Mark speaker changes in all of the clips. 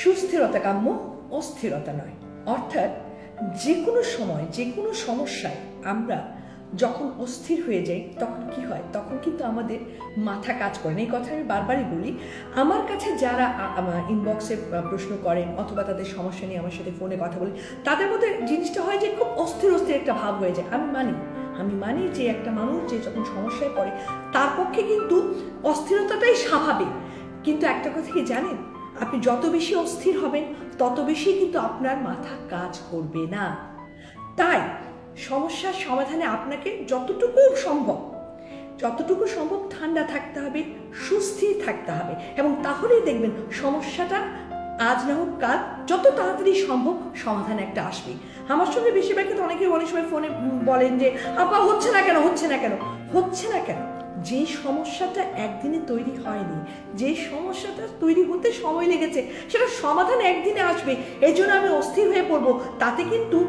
Speaker 1: সুস্থিরতা কাম্য অস্থিরতা নয়। অর্থাৎ যে কোনো সময় যে কোনো সমস্যায় আমরা যখন অস্থির হয়ে যাই, তখন কি হয়? তখন কিন্তু আমাদের মাথা কাজ করে না। এই কথা আমি বারবারই বলি। আমার কাছে যারা ইনবক্সে প্রশ্ন করেন অথবা তাদের সমস্যা নিয়ে আমার সাথে ফোনে কথা বলে, তাদের মধ্যে জিনিসটা হয় যে খুব অস্থির অস্থির একটা ভাব হয়ে যায়। আমি মানি। আমি মানি যে একটা মানুষ যে যখন সমস্যায় পড়ে, তার পক্ষে কিন্তু অস্থিরতাটাই স্বাভাবিক। কিন্তু একটা কথা কি জানেন? আপনি যত বেশি অস্থির হবেন, তত বেশি কিন্তু আপনার মাথা কাজ করবে না। তাই সমস্যার সমাধানে আপনাকে যতটুকু সম্ভব যতটুকু সম্ভব ঠান্ডা থাকতে হবে, সুস্থির থাকতে হবে এবং তাহলেই দেখবেন সমস্যাটা আজ না হোক কাল যত তাড়াতাড়ি সম্ভব সমাধান একটা আসবে। আমার সঙ্গে বেশিরভাগ ক্ষেত্রে অনেকে অনেক সময় ফোনে বলেন যে, আপা, হচ্ছে না কেন, হচ্ছে না কেন? হচ্ছে না কেন। যে সমস্যাটা একদিনে তৈরি হয়নি, যে সমস্যাটা তৈরি হতে সময় লেগেছে, সেটা সমাধান একদিনে আসবে এই জন্য আমি অস্থির হয়ে পড়ব। তাতে কিন্তু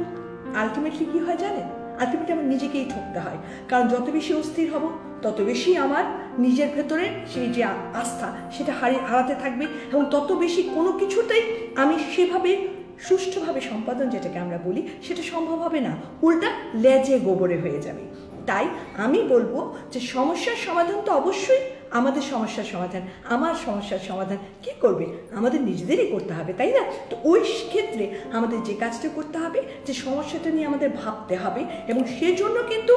Speaker 1: আলটিমেটলি কি হয় জানেন? আলটিমেটলি আমার নিজেকেই ঠকতে হয়। কারণ যত বেশি অস্থির হব, তত বেশি আমার নিজের ভেতরে সেই যে আস্থা, সেটা হারি হারাতে থাকবে এবং তত বেশি কোনো কিছুতেই আমি সেভাবে সুষ্ঠুভাবে সম্পাদন, যেটাকে আমরা বলি, সেটা সম্ভব হবে না। উল্টা লেজে গোবরে হয়ে যাবে। তাই আমি বলব যে সমস্যার সমাধান তো অবশ্যই আমাদের সমস্যার সমাধান, আমার সমস্যার সমাধান। কি করবে? আমাদের নিজেদেরই করতে হবে, তাই না? তো ওই ক্ষেত্রে আমাদের যে কাজটা করতে হবে, যে সমস্যাটা নিয়ে আমাদের ভাবতে হবে এবং সেজন্য কিন্তু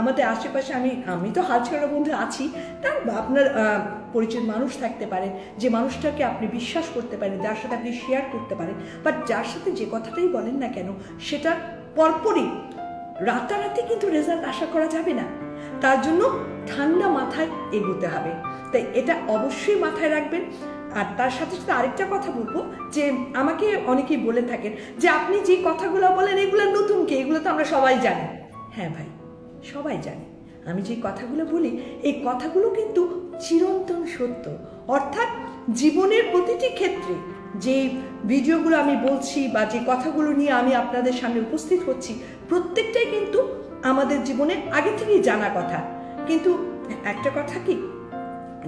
Speaker 1: আমাদের আশেপাশে আমি আমি তো হাল ছাড়া বন্ধু আছি তার আপনার পরিচিত মানুষ থাকতে পারেন যে মানুষটাকে আপনি বিশ্বাস করতে পারেন, যার সাথে আপনি শেয়ার করতে পারেন বাট যার সাথে যে কথাটাই বলেন না কেন, সেটা পরপরই রাতারাতি কিন্তু রেজাল্ট আশা করা যাবে না। তার জন্য ঠান্ডা মাথায় এগোতে হবে। তাই এটা অবশ্যই মাথায় রাখবেন। আর তার সাথে সাথে আরেকটা কথা বলব, যে আমাকে অনেকেই বলে থাকেন যে আপনি যে কথাগুলো বলেন, এগুলো নতুন কি? এগুলো তো আমরা সবাই জানি। হ্যাঁ ভাই, সবাই জানে। আমি যে কথাগুলো বলি, এই কথাগুলো কিন্তু চিরন্তন সত্য। অর্থাৎ জীবনের প্রতিটি ক্ষেত্রে যে ভিডিওগুলো আমি বলছি বা যে কথাগুলো নিয়ে আমি আপনাদের সামনে উপস্থিত হচ্ছি, প্রত্যেকটাই কিন্তু আমাদের জীবনে আগে থেকেই জানা কথা। কিন্তু একটা কথা কি?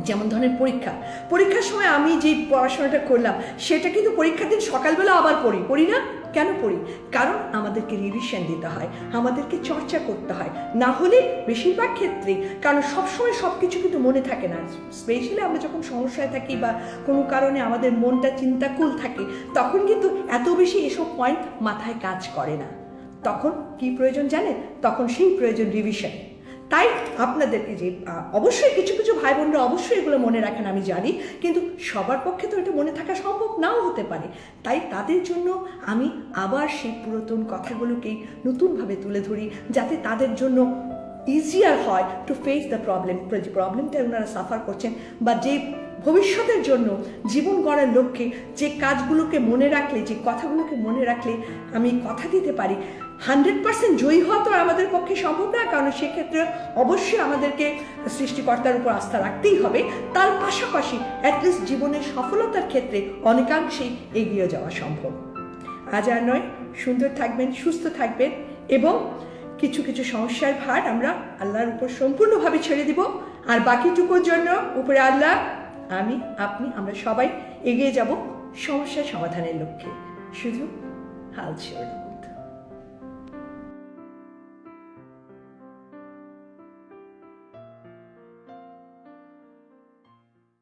Speaker 1: যেমন ধরনের পরীক্ষা। পরীক্ষার সময় আমি যে পড়াশোনাটা করলাম, সেটা কিন্তু পরীক্ষার দিন সকালবেলা আবার পড়ি। পড়ি না? কেন পড়ি? কারণ আমাদেরকে রিভিশন দিতে হয়, আমাদেরকে চর্চা করতে হয়। না হলে বেশিরভাগ ক্ষেত্রে, কারণ সবসময় সব কিছু কিন্তু মনে থাকে না। স্পেশালি আমরা যখন সমস্যায় থাকি বা কোনো কারণে আমাদের মনটা চিন্তাকুল থাকে, তখন কিন্তু এত বেশি এসব পয়েন্ট মাথায় কাজ করে না। তখন কি প্রয়োজন জানেন? তখন সেই প্রয়োজন রিভিশন তাই আপনাদেরকে যে অবশ্যই কিছু কিছু ভাই বোনরা অবশ্যই এগুলো মনে রাখেন, আমি জানি। কিন্তু সবার পক্ষে তো এটা মনে থাকা সম্ভব নাও হতে পারে। তাই তাদের জন্য আমি আবার সেই পুরাতন কথাগুলোকেই নতুনভাবে তুলে ধরি, যাতে তাদের জন্য ইজিয়ার হয় টু ফেস দ্য প্রবলেম যে প্রবলেমটা ওনারা সাফার করছেন, বা যে ভবিষ্যতের জন্য জীবন গড়ার লক্ষ্যে যে কাজগুলোকে মনে রাখলে, যে কথাগুলোকে মনে রাখলে আমি কথা দিতে পারি হান্ড্রেড পার্সেন্ট জয়ী হওয়া তো আমাদের পক্ষে সম্ভব না, কারণ সেক্ষেত্রে অবশ্যই আমাদেরকে সৃষ্টিকর্তার উপর আস্থা রাখতেই হবে। তার পাশাপাশি অ্যাটলিস্ট জীবনের সফলতার ক্ষেত্রে অনেকাংশেই এগিয়ে যাওয়া সম্ভব। আজ আর নয়, সুন্দর থাকবেন, সুস্থ থাকবেন এবং কিছু কিছু সমস্যার ভার আমরা আল্লাহর উপর সম্পূর্ণভাবে ছেড়ে দিব। আর বাকিটুকুর জন্য উপরে আল্লাহ, আমি, আপনি, আমরা সবাই এগিয়ে যাব সমস্যার সমাধানের লক্ষ্যে। শুধু হাল ছেড়ে